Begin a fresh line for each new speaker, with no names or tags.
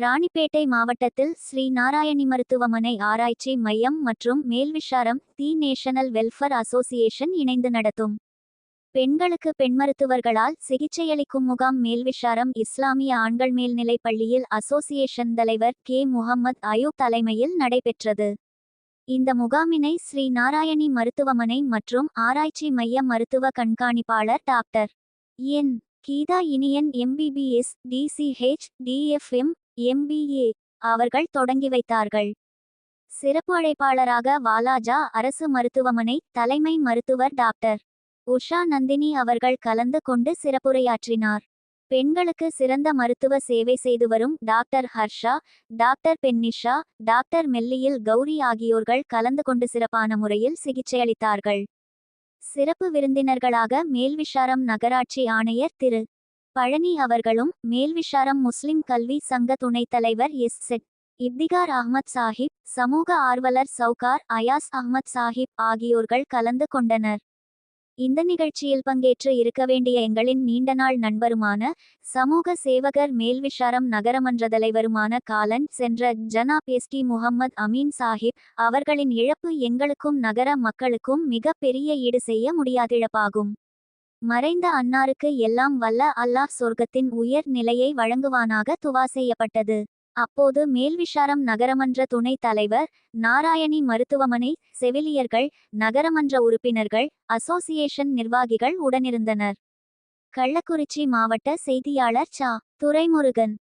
ராணிப்பேட்டை மாவட்டத்தில் ஸ்ரீ நாராயணி மருத்துவமனை ஆராய்ச்சி மையம் மற்றும் Melvisharam the national welfare association இணைந்து நடத்தும். பெண்களுக்கு பெண் மருத்துவர்களால் சிகிச்சையளிக்கும் முகாம் மேல்விஷாரம் இஸ்லாமிய ஆண்கள் மேல்நிலைப் பள்ளியில் அசோசியேஷன் தலைவர் கே. முகம்மது அயூப் தலைமையில் நடைபெற்றது. இந்த முகாமினை ஸ்ரீ நாராயணி மருத்துவமனை மற்றும் ஆராய்ச்சி மைய மருத்துவ கண்காணிப்பாளர் doctor N. Geetha Iniyan MBBS DCH DFM MBA அவர்கள் தொடங்கி வைத்தார்கள். சிறப்பு அழைப்பாளராக வாலாஜா அரசு மருத்துவமனை தலைமை மருத்துவர் டாக்டர் உஷா நந்தினி அவர்கள் கலந்து கொண்டு சிறப்புரையாற்றினார். பெண்களுக்கு சிறந்த மருத்துவ சேவை செய்து வரும் doctor Harsha doctor Bennisha doctor மெல்லியில் Gowri ஆகியோர்கள் கலந்து கொண்டு சிறப்பான முறையில் சிகிச்சையளித்தார்கள். சிறப்பு விருந்தினர்களாக மேல்விஷாரம் நகராட்சி ஆணையர் திரு. பழனி அவர்களும் மேல்விஷாரம் முஸ்லிம் கல்வி சங்க துணைத் தலைவர் எஸ். செட் இப்திகார் அஹ்மத் சாஹிப் சமூக ஆர்வலர் சவுகார் அயாஸ் அஹ்மத் சாஹிப் ஆகியோர்கள் கலந்து கொண்டனர். இந்த நிகழ்ச்சியில் பங்கேற்று இருக்க வேண்டிய எங்களின் நீண்ட நாள் நண்பருமான சமூக சேவகர் மேல்விஷாரம் நகரமன்ற தலைவருமான காலன் சென்ற ஜனாப் எஸ்டி முகம்மது அமீன் சாஹிப் அவர்களின் இழப்பு எங்களுக்கும் நகர மக்களுக்கும் மிக பெரிய ஈடு செய்ய முடியாதிழப்பாகும். மறைந்த அன்னாருக்கு எல்லாம் வல்ல அல்லாஹ் சொர்க்கத்தின் உயர் நிலையை வழங்குவானாக துவா செய்யப்பட்டது. அப்போது மேல்விஷாரம் நகரமன்ற துணைத் தலைவர் நாராயணி மருத்துவமனை செவிலியர்கள் நகரமன்ற உறுப்பினர்கள் அசோசியேஷன் நிர்வாகிகள் உடனிருந்தனர். கள்ளக்குறிச்சி மாவட்ட செய்தியாளர் சா. துரைமுருகன்.